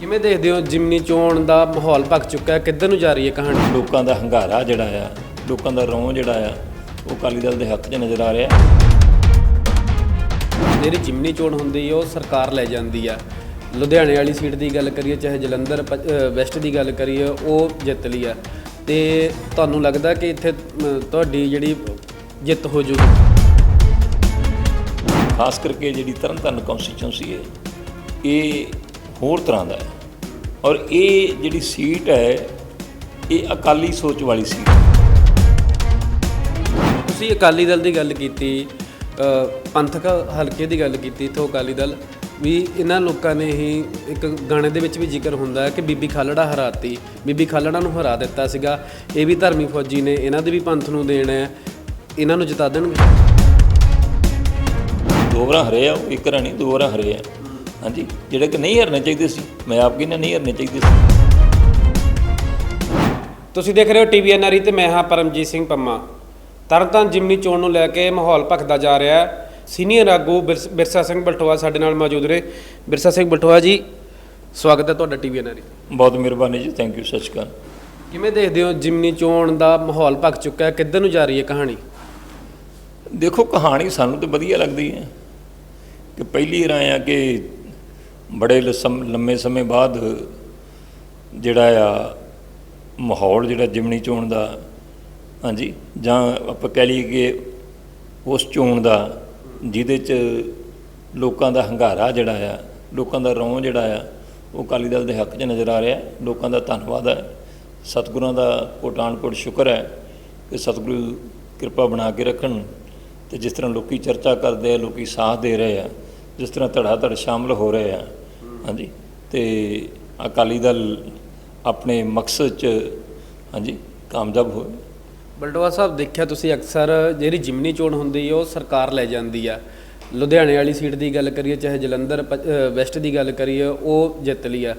ਕਿਵੇਂ ਦੇਖਦੇ ਹੋ ਜਿਮਨੀ ਚੋਣ ਦਾ ਮਾਹੌਲ ਭਖ ਚੁੱਕਾ ਹੈ? ਕਿੱਧਰ ਨੂੰ ਜਾ ਰਹੀ ਹੈ ਕਹਾਣੀ? ਲੋਕਾਂ ਦਾ ਹੰਗਾਰਾ ਜਿਹੜਾ ਆ ਲੋਕਾਂ ਦਾ ਰੋਹ ਜਿਹੜਾ ਆ ਉਹ ਅਕਾਲੀ ਦਲ ਦੇ ਹੱਕ 'ਚ ਨਜ਼ਰ ਆ ਰਿਹਾ। ਜਿਹੜੀ ਜਿਮਨੀ ਚੋਣ ਹੁੰਦੀ ਹੈ ਉਹ ਸਰਕਾਰ ਲੈ ਜਾਂਦੀ ਆ। ਲੁਧਿਆਣੇ ਵਾਲੀ ਸੀਟ ਦੀ ਗੱਲ ਕਰੀਏ ਚਾਹੇ ਜਲੰਧਰ ਵੈਸਟ ਦੀ ਗੱਲ ਕਰੀਏ ਉਹ ਜਿੱਤ ਲਈ ਆ। ਤੇ ਤੁਹਾਨੂੰ ਲੱਗਦਾ ਕਿ ਇੱਥੇ ਤੁਹਾਡੀ ਜਿਹੜੀ ਜਿੱਤ ਹੋ ਜੂਗੀ ਖਾਸ ਕਰਕੇ ਜਿਹੜੀ ਤਰਨਤਾਰਨ ਕਨਸਟੀਚੁਐਂਸੀ ਹੈ ਇਹ ਹੋਰ ਤਰ੍ਹਾਂ ਦਾ ਹੈ। ਔਰ ਇਹ ਜਿਹੜੀ ਸੀਟ ਹੈ ਇਹ ਅਕਾਲੀ ਸੋਚ ਵਾਲੀ ਸੀਟ ਹੈ। ਤੁਸੀਂ ਅਕਾਲੀ ਦਲ ਦੀ ਗੱਲ ਕੀਤੀ ਪੰਥਕ ਹਲਕੇ ਦੀ ਗੱਲ ਕੀਤੀ ਇਥੋਂ ਅਕਾਲੀ ਦਲ ਵੀ ਇਹਨਾਂ ਲੋਕਾਂ ਨੇ ਹੀ ਇੱਕ ਗਾਣੇ ਦੇ ਵਿੱਚ ਵੀ ਜ਼ਿਕਰ ਹੁੰਦਾ ਹੈ ਕਿ ਬੀਬੀ ਖਾਲੜਾ ਹਰਾਤੀ ਬੀਬੀ ਖਾਲੜਾ ਨੂੰ ਹਰਾ ਦਿੱਤਾ ਸੀਗਾ। ਇਹ ਵੀ ਧਰਮੀ ਫੌਜੀ ਨੇ ਇਹਨਾਂ ਦੇ ਵੀ ਪੰਥ ਨੂੰ ਦੇਣ ਹੈ। ਇਹਨਾਂ ਨੂੰ ਜਿਤਾ ਦੇਣਗੇ। ਦੋ ਵਾਰਾਂ ਹਰੇ ਆ ਇੱਕ ਨਹੀਂ ਦੋ ਵਾਰਾਂ ਹਰੇ ਆ। ਹਾਂਜੀ? ਜਿਹੜੇ ਕਿ ਨਹੀਂ ਹਰਨੇ ਚਾਹੀਦੇ ਸੀ। ਮੈਂ ਆਪ ਕਹਿੰਦਾ ਨਹੀਂ ਹਰਨੇ ਚਾਹੀਦੇ ਸੀ। ਤੁਸੀਂ ਦੇਖ ਰਹੇ ਹੋ ਟੀਵੀ ਐਨਆਰਈ ਤੇ ਮੈਂ ਹਾਂ ਪਰਮਜੀਤ ਸਿੰਘ ਪੰਮਾ। ਤਰਨਤਾਰਨ ਜਿਮਨੀ ਚੋਣ ਨੂੰ ਲੈ ਕੇ ਮਾਹੌਲ ਭਖਦਾ ਜਾ ਰਿਹਾ ਹੈ। ਸੀਨੀਅਰ ਆਗੂ ਬਿਰਸ- ਬਿਰਸਾ ਸਿੰਘ ਬਲਟੋਆ ਸਾਡੇ ਨਾਲ ਮੌਜੂਦ ਨੇ। ਬਿਰਸਾ ਸਿੰਘ ਬਲਟੋਆ ਜੀ ਸਵਾਗਤ ਹੈ ਤੁਹਾਡਾ ਟੀਵੀ ਐਨਆਰਈ ਬਹੁਤ ਮਿਹਰਬਾਨੀ ਜੀ ਥੈਂਕ ਯੂ ਸੱਚ ਸੱਚਕਾਨ ਕਿਵੇਂ ਦੇਖਦੇ ਹੋ ਜਿਮਨੀ ਚੋਣ ਦਾ ਮਾਹੌਲ ਭਖ ਚੁੱਕਾ ਹੈ? ਕਿੱਧਰ ਨੂੰ ਜਾ ਰਹੀ ਹੈ ਕਹਾਣੀ? ਦੇਖੋ ਕਹਾਣੀ ਸਾਨੂੰ ਤਾਂ ਵਧੀਆ ਲੱਗਦੀ ਹੈ ਕਿ ਪਹਿਲੀ ਵਾਰ ਆਇਆ ਕਿ ਬੜੇ ਲਸਮ- ਲੰਮੇ ਸਮੇਂ ਬਾਅਦ ਜਿਹੜਾ ਆ ਮਾਹੌਲ, ਜਿਹੜਾ ਜਿਮਣੀ ਚੋਣ ਦਾ, ਹਾਂਜੀ, ਜਾਂ ਆਪਾਂ ਕਹਿ ਲਈਏ ਕਿ ਉਸ ਚੋਣ ਦਾ, ਜਿਹਦੇ 'ਚ ਲੋਕਾਂ ਦਾ ਹੰਗਾਰਾ ਜਿਹੜਾ ਆ, ਲੋਕਾਂ ਦਾ ਰੋਹ ਜਿਹੜਾ ਆ, ਉਹ ਅਕਾਲੀ ਦਲ ਦੇ ਹੱਕ 'ਚ ਨਜ਼ਰ ਆ ਰਿਹਾ। ਲੋਕਾਂ ਦਾ ਧੰਨਵਾਦ ਹੈ। ਸਤਿਗੁਰਾਂ ਦਾ ਕੋਟਾਨ ਕੋਟ ਸ਼ੁਕਰ ਹੈ ਕਿ ਸਤਿਗੁਰੂ ਕਿਰਪਾ ਬਣਾ ਕੇ ਰੱਖਣ ਤੇ ਜਿਸ ਤਰ੍ਹਾਂ ਲੋਕੀ ਚਰਚਾ ਕਰਦੇ ਆ, ਲੋਕੀ ਸਾਥ ਦੇ ਰਹੇ ਆ, ਜਿਸ ਤਰ੍ਹਾਂ ਧੜਾ ਧੜ ਸ਼ਾਮਲ ਹੋ ਰਹੇ ਆ ਹਾਂਜੀ। ਤੇ ਅਕਾਲੀ ਦਲ ਆਪਣੇ ਮਕਸਦ 'ਚ ਹਾਂਜੀ ਕਾਮਯਾਬ ਹੋਏ। ਬਲਟੋਆ ਸਾਹਿਬ ਦੇਖਿਆ ਤੁਸੀਂ ਅਕਸਰ ਜਿਹੜੀ ਜਿਮਨੀ ਚੋਣ ਹੁੰਦੀ ਹੈ ਉਹ ਸਰਕਾਰ ਲੈ ਜਾਂਦੀ ਆ। ਲੁਧਿਆਣੇ ਵਾਲੀ ਸੀਟ ਦੀ ਗੱਲ ਕਰੀਏ ਚਾਹੇ ਜਲੰਧਰ ਵੈਸਟ ਦੀ ਗੱਲ ਕਰੀਏ ਉਹ ਜਿੱਤ ਲਈ ਆ।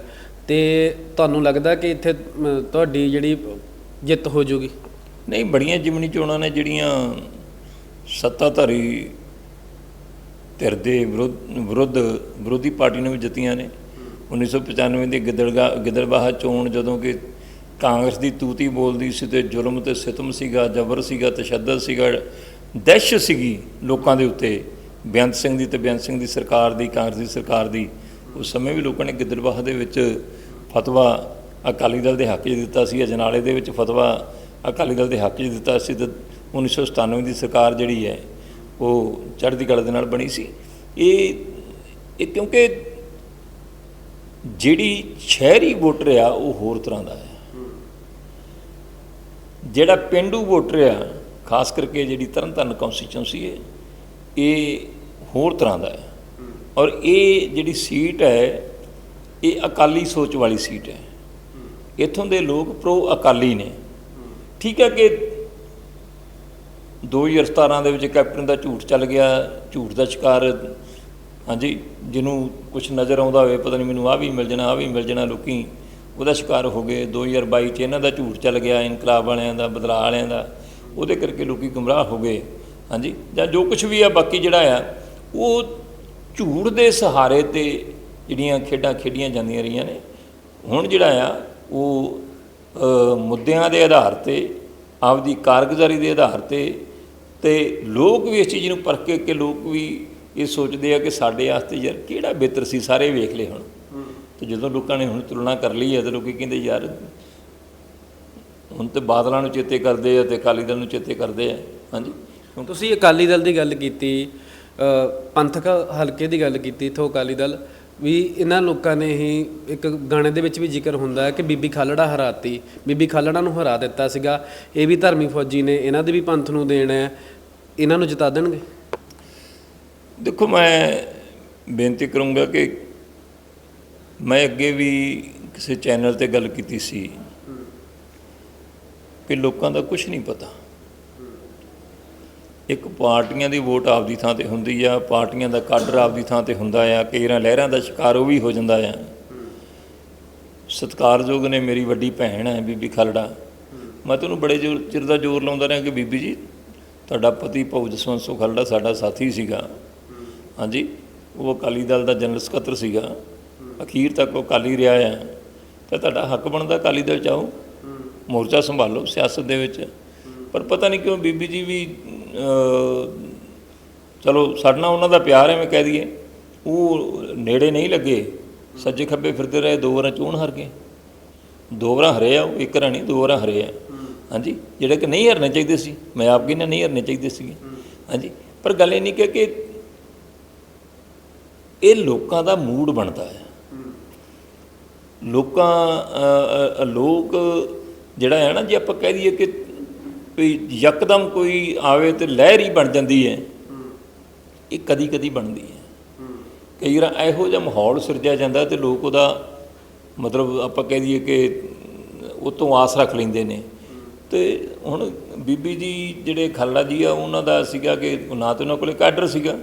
ਤੇ ਤੁਹਾਨੂੰ ਲੱਗਦਾ ਕਿ ਇੱਥੇ ਤੁਹਾਡੀ ਜਿਹੜੀ ਜਿੱਤ ਹੋ ਜੂਗੀ? ਨਹੀਂ ਬੜੀਆਂ ਜਿਮਨੀ ਚੋਣਾਂ ਨੇ ਜਿਹੜੀਆਂ ਸੱਤਾਧਾਰੀ ਧਿਰ ਦੇ ਵਿਰੁੱਧ ਵਿਰੁੱਧ ਵਿਰੋਧੀ ਪਾਰਟੀ ਨੇ ਵੀ ਜਿੱਤੀਆਂ ਨੇ। 1995 ਦੀ ਗਿੱਦੜਗਾ, ਗਿੱਦੜਬਾਹਾ ਚੋਣ ਜਦੋਂ ਕਿ ਕਾਂਗਰਸ ਦੀ ਤੂਤੀ ਬੋਲਦੀ ਸੀ ਤੇ ਜ਼ੁਲਮ ਤੇ ਸਿਤਮ ਸੀਗਾ, ਜ਼ਬਰ ਸੀਗਾ, ਤਸ਼ੱਦਦ ਸੀਗਾ, ਦਹਿਸ਼ਤ ਸੀਗੀ ਲੋਕਾਂ ਦੇ ਉੱਤੇ। ਬੇਅੰਤ ਸਿੰਘ ਦੀ ਤੇ ਬੇਅੰਤ ਸਿੰਘ ਦੀ ਸਰਕਾਰ ਦੀ, ਕਾਂਗਰਸ ਦੀ ਸਰਕਾਰ ਦੀ। ਉਸ ਸਮੇਂ ਵੀ ਲੋਕਾਂ ਨੇ ਗਿੱਦੜਬਾਹਾ ਦੇ ਵਿੱਚ ਫਤਵਾ ਅਕਾਲੀ ਦਲ ਦੇ ਹੱਕ 'ਚ ਦਿੱਤਾ ਸੀ, ਅਜਨਾਲੇ ਦੇ ਵਿੱਚ ਫਤਵਾ ਅਕਾਲੀ ਦਲ ਦੇ ਹੱਕ 'ਚ ਦਿੱਤਾ ਸੀ ਤੇ 1997 ਦੀ ਸਰਕਾਰ ਜਿਹੜੀ ਹੈ, ਉਹ ਚੜ੍ਹਦੀ ਕਲਾ ਦੇ ਨਾਲ ਬਣੀ ਸੀ। ਇਹ ਇਹ ਕਿਉਂਕਿ ਜਿਹੜੀ ਸ਼ਹਿਰੀ ਵੋਟਰ ਆ, ਉਹ ਹੋਰ ਤਰ੍ਹਾਂ ਦਾ ਹੈ। ਜਿਹੜਾ ਪਿੰਡੂ ਵੋਟਰ ਆ, ਖਾਸ ਕਰਕੇ ਜਿਹੜੀ ਤਰਨਤਾਰਨ ਕਨਸਟੀਚੁਐਂਸੀ ਹੈ, ਇਹ ਹੋਰ ਤਰ੍ਹਾਂ ਦਾ ਹੈ। ਔਰ ਇਹ ਜਿਹੜੀ ਸੀਟ ਹੈ, ਇਹ ਅਕਾਲੀ ਸੋਚ ਵਾਲੀ ਸੀਟ ਹੈ। ਇੱਥੋਂ ਦੇ ਲੋਕ ਪ੍ਰੋ ਅਕਾਲੀ ਨੇ। ਠੀਕ ਹੈ ਕਿ 2017 ਦੇ ਵਿੱਚ ਕੈਪਟਨ ਦਾ ਝੂਠ ਚੱਲ ਗਿਆ, ਝੂਠ ਦਾ ਸ਼ਿਕਾਰ ਹਾਂਜੀ, ਜਿਹਨੂੰ ਕੁਝ ਨਜ਼ਰ ਆਉਂਦਾ ਹੋਵੇ, ਪਤਾ ਨਹੀਂ ਮੈਨੂੰ ਆ ਵੀ ਮਿਲ ਜਾਣਾ ਆ ਵੀ ਮਿਲ ਜਾਣਾ ਲੋਕੀ। ਉਹਦਾ ਸ਼ਿਕਾਰ ਹੋ ਗਏ 2022 ਚ, ਇਹਨਾਂ ਦਾ ਝੂਠ ਚੱਲ ਗਿਆ, ਇਨਕਲਾਬ ਵਾਲਿਆਂ ਦਾ, ਬਦਲਾਅ ਵਾਲਿਆਂ ਦਾ। ਉਹਦੇ ਕਰਕੇ ਲੋਕੀ ਗੁੰਮਰਾਹ ਹੋ ਗਏ। ਹਾਂਜੀ, ਜਾਂ ਜੋ ਕੁਝ ਵੀ ਆ, ਬਾਕੀ ਜਿਹੜਾ ਆ, ਉਹ ਝੂਠ ਦੇ ਸਹਾਰੇ ਤੇ ਜਿਹੜੀਆਂ ਖੇਡਾਂ ਖੇਡੀਆਂ ਜਾਂਦੀਆਂ ਰਹੀਆਂ ਨੇ। ਹੁਣ ਜਿਹੜਾ ਆ, ਉਹ ਮੁੱਦਿਆਂ ਦੇ ਆਧਾਰ ਤੇ, ਆਪਦੀ ਕਾਰਗੁਜ਼ਾਰੀ ਦੇ ਆਧਾਰ ਤੇ ਤੇ ਲੋਕ ਵੀ ਇਸ ਚੀਜ਼ ਨੂੰ ਪਰਖ ਕੇ, ਕਿ ਲੋਕ ਵੀ ਇਹ ਸੋਚਦੇ ਆ ਕਿ ਸਾਡੇ ਵਾਸਤੇ ਯਾਰ ਕਿਹੜਾ ਬਿਹਤਰ ਸੀ, ਸਾਰੇ ਵੇਖ ਲਏ ਹੁਣ। ਤੇ ਜਦੋਂ ਲੋਕਾਂ ਨੇ ਹੁਣ ਤੁਲਨਾ ਕਰ ਲਈ ਹੈ ਤੇ ਲੋਕੀ ਕਹਿੰਦੇ ਯਾਰ ਹੁਣ ਤੇ ਬਾਦਲਾਂ ਨੂੰ ਚੇਤੇ ਕਰਦੇ ਆ ਤੇ ਅਕਾਲੀ ਦਲ ਨੂੰ ਚੇਤੇ ਕਰਦੇ ਆ। ਹਾਂਜੀ। ਹੁਣ ਤੁਸੀਂ ਅਕਾਲੀ ਦਲ ਦੀ ਗੱਲ ਕੀਤੀ ਪੰਥਕ ਹਲਕੇ ਦੀ ਗੱਲ ਕੀਤੀ, ਇਥੋਂ ਅਕਾਲੀ ਦਲ, ਵੀ ਇਹਨਾਂ ਲੋਕਾਂ ਨੇ ਹੀ ਇੱਕ ਗਾਣੇ ਦੇ ਵਿੱਚ ਵੀ ਜ਼ਿਕਰ ਹੁੰਦਾ ਹੈ ਕਿ ਬੀਬੀ ਖਾਲੜਾ ਹਰਾਤੀ, ਬੀਬੀ ਖਾਲੜਾ ਨੂੰ ਹਰਾ ਦਿੱਤਾ ਸੀਗਾ। ਇਹ ਵੀ ਧਰਮੀ ਫੌਜੀ ਨੇ, ਇਹਨਾਂ ਦੇ ਵੀ ਪੰਥ ਨੂੰ ਦੇਣ ਹੈ। ਇਹਨਾਂ ਨੂੰ ਜਿਤਾ ਦੇਣਗੇ? ਦੇਖੋ, ਮੈਂ ਬੇਨਤੀ ਕਰੂੰਗਾ ਕਿ ਮੈਂ ਅੱਗੇ ਵੀ ਕਿਸੇ ਚੈਨਲ ਤੇ ਗੱਲ ਕੀਤੀ ਸੀ ਕਿ ਲੋਕਾਂ ਦਾ ਕੁਝ ਨਹੀਂ ਪਤਾ। ਇੱਕ ਪਾਰਟੀਆਂ ਦੀ ਵੋਟ ਆਪਦੀ ਥਾਂ ਤੇ ਹੁੰਦੀ ਆ, ਪਾਰਟੀਆਂ ਦਾ ਕਾਡਰ ਆਪਦੀ ਥਾਂ ਤੇ ਹੁੰਦਾ ਆ, ਕਈਰਾਂ ਲਹਿਰਾਂ ਦਾ ਸ਼ਿਕਾਰ ਉਹ ਵੀ ਹੋ ਜਾਂਦਾ ਆ। ਸਤਿਕਾਰਯੋਗ ਨੇ ਮੇਰੀ ਵੱਡੀ ਭੈਣ ਹੈ ਬੀਬੀ ਖਲੜਾ। ਮੈਂ ਤੁਹਾਨੂੰ ਬੜੇ ਜ਼ੋਰ, ਚਿਰ ਦਾ ਜ਼ੋਰ ਲਾਉਂਦਾ ਰਿਹਾ ਕਿ ਬੀਬੀ ਜੀ, ਤੁਹਾਡਾ ਪਤੀ ਭਾਊ ਜਸਵੰਤ ਸਿੰਘ ਖਲੜਾ ਸਾਡਾ ਸਾਥੀ ਸੀਗਾ। ਹਾਂਜੀ, ਉਹ ਅਕਾਲੀ ਦਲ ਦਾ ਜਨਰਲ ਸਕੱਤਰ ਸੀਗਾ। ਅਖੀਰ ਤੱਕ ਉਹ ਅਕਾਲੀ ਰਿਹਾ ਆ। ਤਾਂ ਤੁਹਾਡਾ ਹੱਕ ਬਣਦਾ ਅਕਾਲੀ ਦਲ ਚਾਹੋ ਮੋਰਚਾ ਸੰਭਾਲੋ ਸਿਆਸਤ ਦੇ ਵਿੱਚ। ਪਰ ਪਤਾ ਨਹੀਂ ਕਿਉਂ ਬੀਬੀ ਜੀ ਵੀ ਚਲੋ ਸਾਡੇ ਨਾਲ ਉਹਨਾਂ ਦਾ ਪਿਆਰ ਐਵੇਂ ਕਹਿ ਦਈਏ। ਉਹ ਨੇੜੇ ਨਹੀਂ ਲੱਗੇ। ਸੱਜੇ ਖੱਬੇ ਫਿਰਦੇ ਰਹੇ, ਦੋ ਵਾਰਾਂ ਚੋਣ ਹਾਰ ਗਏ। ਦੋ ਵਾਰਾਂ ਹਰੇ ਆ ਉਹ, ਇੱਕ ਰਾਣੀ, ਦੋ ਵਾਰਾਂ ਹਰੇ ਆ। ਹਾਂਜੀ, ਜਿਹੜੇ ਕਿ ਨਹੀਂ ਹਰਨੇ ਚਾਹੀਦੇ ਸੀ। ਮੈਂ ਆਪ ਕਹਿੰਦਾ ਨਹੀਂ ਹਰਨੇ ਚਾਹੀਦੇ ਸੀਗੇ। ਹਾਂਜੀ, ਪਰ ਗੱਲ ਇਹ ਨਹੀਂ ਕਿ ਕਿ ਇਹ ਲੋਕਾਂ ਦਾ ਮੂਡ ਬਣਦਾ ਹੈ। ਲੋਕਾਂ ਲੋਕ ਜਿਹੜਾ ਹੈ ਨਾ, ਜੇ ਆਪਾਂ ਕਹਿ ਦਈਏ ਕਿ ਵੀ ਯਕਦਮ ਕੋਈ ਆਵੇ ਤੇ ਲਹਿਰ ਹੀ ਬਣ ਜਾਂਦੀ ਹੈ। ਇਹ ਕਦੀ ਕਦੀ ਬਣਦੀ ਹੈ। ਕਈ ਵਾਰ ਇਹੋ ਜਿਹਾ ਮਾਹੌਲ ਸਿਰਜਿਆ ਜਾਂਦਾ ਤੇ ਲੋਕ ਉਹਦਾ ਮਤਲਬ ਆਪਾਂ ਕਹਿ ਦਈਏ ਕਿ ਉਹ ਤੋਂ ਆਸ ਰੱਖ ਲੈਂਦੇ ਨੇ। ਤੇ ਹੁਣ ਬੀਬੀ ਜੀ ਜਿਹੜੇ ਖਾਲੜਾ ਜੀ ਆ, ਉਹਨਾਂ ਦਾ ਸੀਗਾ ਕਿ ਨਾ ਤੇ ਉਹਨਾਂ ਕੋਲੇ ਕਾਡਰ ਸੀਗਾ।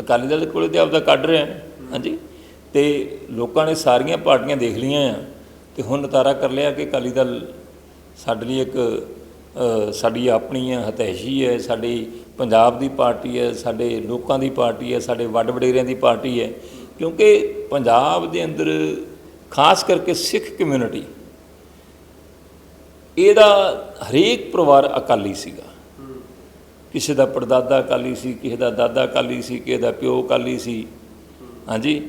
ਅਕਾਲੀ ਦਲ ਕੋਲੇ ਤੇ ਆਪਦਾ ਕੱਢ ਰਿਹਾ ਹਾਂਜੀ। ਤੇ ਲੋਕਾਂ ਨੇ ਸਾਰੀਆਂ ਪਾਰਟੀਆਂ ਦੇਖ ਲਈਆਂ ਆ ਤੇ ਹੁਣ ਨਤਾਰਾ ਕਰ ਲਿਆ ਕਿ ਅਕਾਲੀ ਦਲ ਸਾਡੇ ਲਈ ਇੱਕ ਸਾਡੀ ਆਪਣੀ ਹੈ ਹਤੈਸ਼ੀ ਹੈ, ਸਾਡੀ ਪੰਜਾਬ ਦੀ ਪਾਰਟੀ ਹੈ, ਸਾਡੇ ਲੋਕਾਂ ਦੀ ਪਾਰਟੀ ਹੈ, ਸਾਡੇ ਵੱਡ ਵਡੇਰਿਆਂ ਦੀ ਪਾਰਟੀ ਹੈ। ਕਿਉਂਕਿ ਪੰਜਾਬ ਦੇ ਅੰਦਰ ਖਾਸ ਕਰਕੇ ਸਿੱਖ ਕਮਿਊਨਿਟੀ, ਇਹਦਾ ਹਰੇਕ ਪਰਿਵਾਰ ਅਕਾਲੀ ਸੀਗਾ। ਕਿਸੇ ਦਾ ਪੜਦਾਦਾ ਅਕਾਲੀ ਸੀ, ਕਿਸੇ ਦਾ ਦਾਦਾ ਅਕਾਲੀ ਸੀ, ਕਿਸੇ ਦਾ ਪਿਓ ਅਕਾਲੀ ਸੀ। ਹਾਂਜੀ?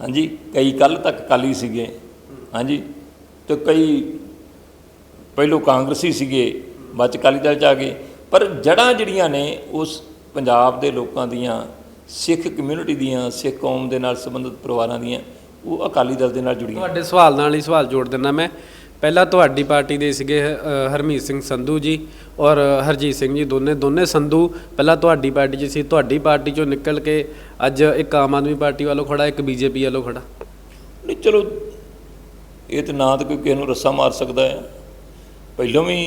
ਹਾਂਜੀ? ਕਈ ਕੱਲ ਤੱਕ ਅਕਾਲੀ ਸੀਗੇ। ਹਾਂਜੀ? ਤੇ ਕਈ ਪਹਿਲੋਂ ਕਾਂਗਰਸੀ ਸੀਗੇ, ਬਾਅਦ 'ਚ ਅਕਾਲੀ ਦਲ ਚ ਆ ਗਏ। ਪਰ ਜੜਾਂ ਜਿਹੜੀਆਂ ਨੇ, ਉਸ ਪੰਜਾਬ ਦੇ ਲੋਕਾਂ ਦੀਆਂ, ਸਿੱਖ ਕਮਿਊਨਿਟੀ ਦੀਆਂ, ਸਿੱਖ ਕੌਮ ਦੇ ਨਾਲ ਸੰਬੰਧਿਤ ਪਰਿਵਾਰਾਂ ਦੀਆਂ, ਉਹ ਅਕਾਲੀ ਦਲ ਦੇ ਨਾਲ ਜੁੜੀਆਂ। ਤੁਹਾਡੇ ਸਵਾਲ ਨਾਲ ਹੀ ਸਵਾਲ ਜੋੜ ਦਿੰਦਾ ਮੈਂ। ਪਹਿਲਾਂ ਤੁਹਾਡੀ ਪਾਰਟੀ ਦੇ ਸੀਗੇ ਅ, ਹਰਮੀਤ ਸਿੰਘ ਸੰਧੂ ਜੀ ਔਰ ਹਰਜੀਤ ਸਿੰਘ ਜੀ ਦੋਨੇ ਦੋਨੇ ਸੰਧੂ ਪਹਿਲਾਂ ਤੁਹਾਡੀ ਪਾਰਟੀ 'ਚ ਸੀ ਤੁਹਾਡੀ ਪਾਰਟੀ 'ਚੋਂ ਨਿਕਲ ਕੇ ਅੱਜ ਇੱਕ ਆਮ ਆਦਮੀ ਪਾਰਟੀ ਵੱਲੋਂ ਖੜਾ ਇੱਕ ਬੀਜੇਪੀ ਵੱਲੋਂ ਖੜਾ। ਨਹੀਂ ਚਲੋ ਇਹ ਤਾਂ ਨਾ ਤਾਂ ਕੋਈ ਕਿਸੇ ਨੂੰ ਰੱਸਾ ਮਾਰ ਸਕਦਾ ਆ ਪਹਿਲਾਂ ਵੀ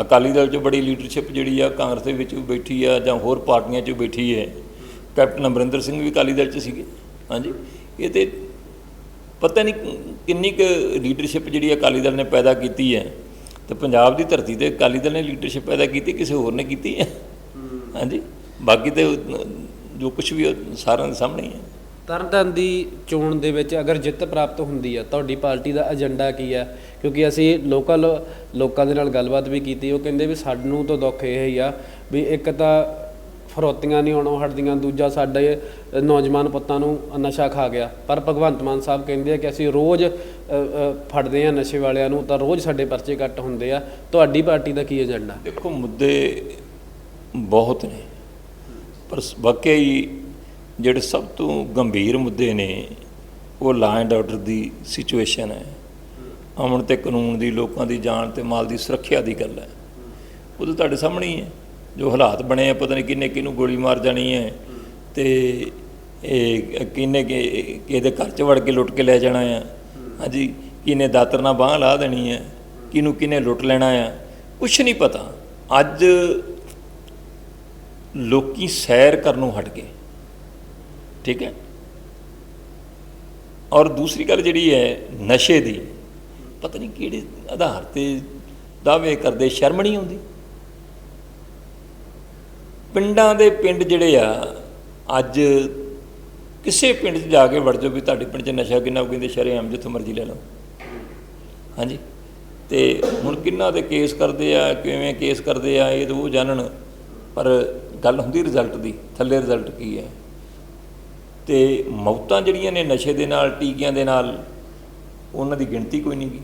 ਅਕਾਲੀ ਦਲ 'ਚ ਬੜੀ ਲੀਡਰਸ਼ਿਪ ਜਿਹੜੀ ਆ ਕਾਂਗਰਸ ਦੇ ਵਿੱਚ ਵੀ ਬੈਠੀ ਆ ਜਾਂ ਹੋਰ ਪਾਰਟੀਆਂ 'ਚ ਵੀ ਬੈਠੀ ਹੈ। ਕੈਪਟਨ ਅਮਰਿੰਦਰ ਸਿੰਘ ਵੀ ਅਕਾਲੀ ਦਲ 'ਚ ਸੀਗੇ। ਹਾਂਜੀ ਇਹ ਤੇ ਪਤਾ ਨਹੀਂ ਕਿੰਨੀ ਕੁ ਲੀਡਰਸ਼ਿਪ ਜਿਹੜੀ ਅਕਾਲੀ ਦਲ ਨੇ ਪੈਦਾ ਕੀਤੀ ਹੈ। ਤੇ ਪੰਜਾਬ ਦੀ ਧਰਤੀ ਤੇ ਅਕਾਲੀ ਦਲ ਨੇ ਲੀਡਰਸ਼ਿਪ ਪੈਦਾ ਕੀਤੀ ਕਿਸੇ ਹੋਰ ਨੇ ਕੀਤੀ ਹੈ? ਹਾਂਜੀ। ਬਾਕੀ ਤੇ ਜੋ ਕੁਝ ਵੀ ਸਾਰਿਆਂ ਦੇ ਸਾਹਮਣੇ ਹੀ ਤਰਨਤਾਰਨ ਦੀ ਚੋਣ ਦੇ ਵਿੱਚ ਅਗਰ ਜਿੱਤ ਪ੍ਰਾਪਤ ਹੁੰਦੀ ਹੈ ਤੁਹਾਡੀ ਪਾਰਟੀ ਦਾ ਏਜੰਡਾ ਕੀ ਹੈ ਕਿਉਂਕਿ ਅਸੀਂ ਲੋਕਲ ਲੋਕਾਂ ਦੇ ਨਾਲ ਗੱਲਬਾਤ ਵੀ ਕੀਤੀ ਉਹ ਕਹਿੰਦੇ ਵੀ ਸਾਨੂੰ ਤਾਂ ਦੁੱਖ ਇਹ ਹੀ ਆ ਵੀ ਇੱਕ ਤਾਂ ਫਰੋਤੀਆਂ ਨਹੀਂ ਆਉਣੋਂ ਹਟਦੀਆਂ, ਦੂਜਾ ਸਾਡੇ ਨੌਜਵਾਨ ਪੁੱਤਾਂ ਨੂੰ ਨਸ਼ਾ ਖਾ ਗਿਆ। ਪਰ ਭਗਵੰਤ ਮਾਨ ਸਾਹਿਬ ਕਹਿੰਦੇ ਆ ਕਿ ਅਸੀਂ ਰੋਜ਼ ਫੜਦੇ ਆ ਨਸ਼ੇ ਵਾਲਿਆਂ ਨੂੰ, ਤਾਂ ਰੋਜ਼ ਸਾਡੇ ਪਰਚੇ ਕੱਟ ਹੁੰਦੇ ਆ। ਤੁਹਾਡੀ ਪਾਰਟੀ ਦਾ ਕੀ ਏਜੰਡਾ? ਦੇਖੋ, ਮੁੱਦੇ ਬਹੁਤ ਨੇ। ਪਰ ਸ- ਹੀ ਜਿਹੜੇ ਸਭ ਤੋਂ ਗੰਭੀਰ ਮੁੱਦੇ ਨੇ, ਉਹ law and order the situation ਹੈ। ਅਮਨ ਤੇ ਕਾਨੂੰਨ ਦੀ, ਲੋਕਾਂ ਦੀ ਜਾਨ ਤੇ ਮਾਲ ਦੀ ਸੁਰੱਖਿਆ ਦੀ ਗੱਲ ਹੈ। ਉਹ ਤਾਂ ਤੁਹਾਡੇ ਸਾਹਮਣੇ ਹੀ ਹੈ। ਜੋ ਹਾਲਾਤ ਬਣੇ ਆ, ਪਤਾ ਨਹੀਂ ਕਿੰਨੇ ਕਿਹਨੂੰ ਗੋਲੀ ਮਾਰ ਜਾਣੀ ਹੈ ਤੇ ਇਹ ਕਿੰਨੇ ਕਿ ਕਿਹਦੇ ਘਰ 'ਚ ਵੜ ਕੇ ਲੁੱਟ ਕੇ ਲੈ ਜਾਣਾ ਆ। ਹਾਂਜੀ, ਕਿਹਨੇ ਦਾਤਰ ਨਾਲ ਬਾਹ ਲਾ ਦੇਣੀ ਹੈ, ਕਿਹਨੂੰ ਕਿਹਨੇ ਲੁੱਟ ਲੈਣਾ ਆ, ਕੁਛ ਨਹੀਂ ਪਤਾ। ਅੱਜ ਲੋਕੀ ਸੈਰ ਕਰਨੋਂ ਹਟ ਗਏ। ਠੀਕ ਹੈ? ਔਰ ਦੂਸਰੀ ਗੱਲ ਜਿਹੜੀ ਹੈ, ਨਸ਼ੇ ਦੀ, ਪਤਾ ਨਹੀਂ ਕਿਹੜੇ ਆਧਾਰ ਤੇ ਦਾਅਵੇ ਕਰਦੇ, ਸ਼ਰਮ ਨਹੀਂ ਆਉਂਦੀ। ਪਿੰਡਾਂ ਦੇ ਪਿੰਡ ਜਿਹੜੇ ਆ, ਅੱਜ ਕਿਸੇ ਪਿੰਡ 'ਚ ਜਾ ਕੇ ਵੜ ਜਾਓ ਵੀ ਤੁਹਾਡੇ ਪਿੰਡ 'ਚ ਨਸ਼ਾ ਕਿੰਨਾ ਉਹ ਕਹਿੰਦੇ ਸ਼ਰੇਆਮ ਜਿੱਥੋਂ ਮਰਜ਼ੀ ਲੈ ਲਓ। ਹਾਂਜੀ? ਤੇ ਹੁਣ ਕਿੰਨਾ ਦੇ ਕੇਸ ਕਰਦੇ ਆ, ਕਿਵੇਂ ਕੇਸ ਕਰਦੇ ਆ, ਇਹ ਤਾਂ ਉਹ ਜਾਣਨ, ਪਰ ਗੱਲ ਹੁੰਦੀ ਰਿਜ਼ਲਟ ਦੀ, ਥੱਲੇ ਰਿਜ਼ਲਟ ਕੀ ਹੈ। ਤੇ ਮੌਤਾਂ ਜਿਹੜੀਆਂ ਨੇ ਨਸ਼ੇ ਦੇ ਨਾਲ, ਟੀਕਿਆਂ ਦੇ ਨਾਲ, ਉਹਨਾਂ ਦੀ ਗਿਣਤੀ ਕੋਈ ਨਹੀਂ ਗੀ।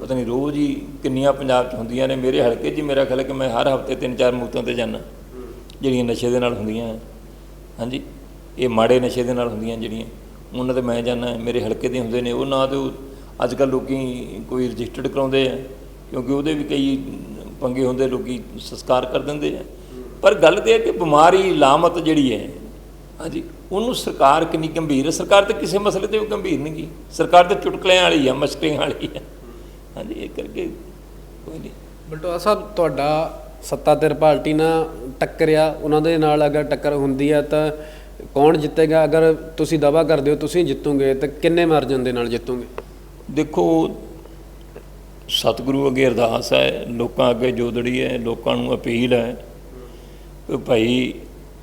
ਪਤਾ ਨਹੀਂ ਰੋਜ਼ ਹੀ ਕਿੰਨੀਆਂ ਪੰਜਾਬ 'ਚ ਹੁੰਦੀਆਂ ਨੇ। ਮੇਰੇ ਹਲਕੇ 'ਚ ਹੀ ਮੇਰਾ ਖਿਆਲ ਹੈ ਕਿ ਮੈਂ ਹਰ ਹਫ਼ਤੇ ਤਿੰਨ ਚਾਰ ਮੌਤਾਂ ਤੇ ਜਾਂਦਾ। ਜਿਹੜੀਆਂ ਨਸ਼ੇ ਦੇ ਨਾਲ ਹੁੰਦੀਆਂ। ਹਾਂਜੀ? ਇਹ ਮਾੜੇ ਨਸ਼ੇ ਦੇ ਨਾਲ ਹੁੰਦੀਆਂ ਜਿਹੜੀਆਂ। ਉਹਨਾਂ ਤੇ ਮੈਂ ਜਾਂਦਾ, ਮੇਰੇ ਹਲਕੇ ਦੇ ਹੁੰਦੇ ਨੇ। ਉਹ ਨਾ ਤੇ ਉਹ ਅੱਜ ਕੱਲ੍ਹ ਲੋਕੀ ਕੋਈ ਰਜਿਸਟਰਡ ਕਰਾਉਂਦੇ ਆ, ਕਿਉਂਕਿ ਉਹਦੇ ਵੀ ਕਈ ਪੰਗੇ ਹੁੰਦੇ, ਲੋਕੀ ਸੰਸਕਾਰ ਕਰ ਦਿੰਦੇ ਆ। ਪਰ ਗੱਲ ਤੇ ਹੈ ਕਿ ਬਿਮਾਰੀ, ਲਾਮਤ ਜਿਹੜੀ ਹੈ, ਹਾਂਜੀ, ਉਹਨੂੰ ਸਰਕਾਰ ਕਿੰਨੀ ਗੰਭੀਰ ਹੈ? ਸਰਕਾਰ ਤੇ ਕਿਸੇ ਮਸਲੇ ਤੇ ਉਹ ਗੰਭੀਰ ਨਹੀਂ ਗੀ। ਸਰਕਾਰ ਤੇ ਚੁਟਕਲਿਆਂ ਵਾਲੀ ਆ, ਮਸਕਰੀਆਂ ਵਾਲੀ ਆ। ਹਾਂਜੀ, ਇਹ ਕਰਕੇ ਕੋਈ ਨਹੀਂ। ਬਲਟੋਆ ਸਾਹਿਬ, ਤੁਹਾਡਾ ਸੱਤਾਧਿਰ ਪਾਰਟੀ ਨਾਲ ਟੱਕਰਿਆ, ਉਹਨਾਂ ਦੇ ਨਾਲ ਅਗਰ ਟੱਕਰ ਹੁੰਦੀ ਹੈ ਤਾਂ ਕੌਣ ਜਿੱਤੇਗਾ? ਅਗਰ ਤੁਸੀਂ ਦਾਵਾ ਕਰਦੇ ਹੋ ਤੁਸੀਂ ਜਿੱਤੋਗੇ, ਤਾਂ ਕਿੰਨੇ ਮਾਰਜਨ ਦੇ ਨਾਲ ਜਿੱਤੋਗੇ? ਦੇਖੋ, ਸਤਿਗੁਰੂ ਅੱਗੇ ਅਰਦਾਸ ਹੈ, ਲੋਕਾਂ ਅੱਗੇ ਜੋਦੜੀ ਹੈ, ਲੋਕਾਂ ਨੂੰ ਅਪੀਲ ਹੈ ਕਿ ਭਾਈ,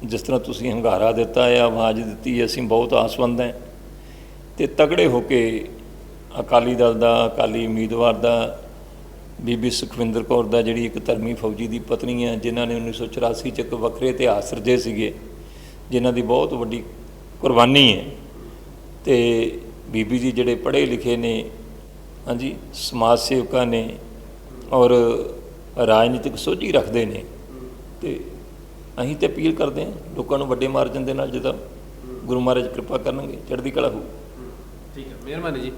ਜਿਸ ਤਰ੍ਹਾਂ ਤੁਸੀਂ ਹੰਗਾਰਾ ਦਿੱਤਾ ਹੈ, ਆਵਾਜ਼ ਦਿੱਤੀ ਹੈ, ਅਸੀਂ ਬਹੁਤ ਆਸਵੰਦ ਹੈ। ਤੇ ਤਗੜੇ ਹੋ ਕੇ ਅਕਾਲੀ ਦਲ ਦਾ, ਅਕਾਲੀ ਉਮੀਦਵਾਰ ਦਾ ਬੀਬੀ ਸੁਖਵਿੰਦਰ ਕੌਰ ਦਾ ਜਿਹੜੀ ਇੱਕ ਧਰਮੀ ਫੌਜੀ ਦੀ ਪਤਨੀ ਹੈ, ਜਿਨ੍ਹਾਂ ਨੇ 1984 ਚ ਇੱਕ ਵੱਖਰੇ ਇਤਿਹਾਸ ਰਚੇ ਸੀਗੇ, ਜਿਨ੍ਹਾਂ ਦੀ ਬਹੁਤ ਵੱਡੀ ਕੁਰਬਾਨੀ ਹੈ। ਤੇ ਬੀਬੀ ਜੀ ਜਿਹੜੇ ਪੜ੍ਹੇ ਲਿਖੇ ਨੇ, ਹਾਂਜੀ, ਸਮਾਜ ਸੇਵਕਾਂ ਨੇ ਔਰ ਰਾਜਨੀਤਿਕ ਸੋਝੀ ਰੱਖਦੇ ਨੇ, ਤੇ ਅਸੀਂ ਤੇ ਅਪੀਲ ਕਰਦੇ ਹਾਂ ਲੋਕਾਂ ਨੂੰ ਵੱਡੇ ਮਾਰਜਨ ਦੇ ਨਾਲ ਜਦੋਂ ਗੁਰੂ ਮਹਾਰਾਜ ਕਿਰਪਾ ਕਰਨਗੇ, ਚੜ੍ਹਦੀ ਕਲਾ ਹੋਊ। ਠੀਕ ਹੈ, ਮਿਹਰਬਾਨੀ ਜੀ।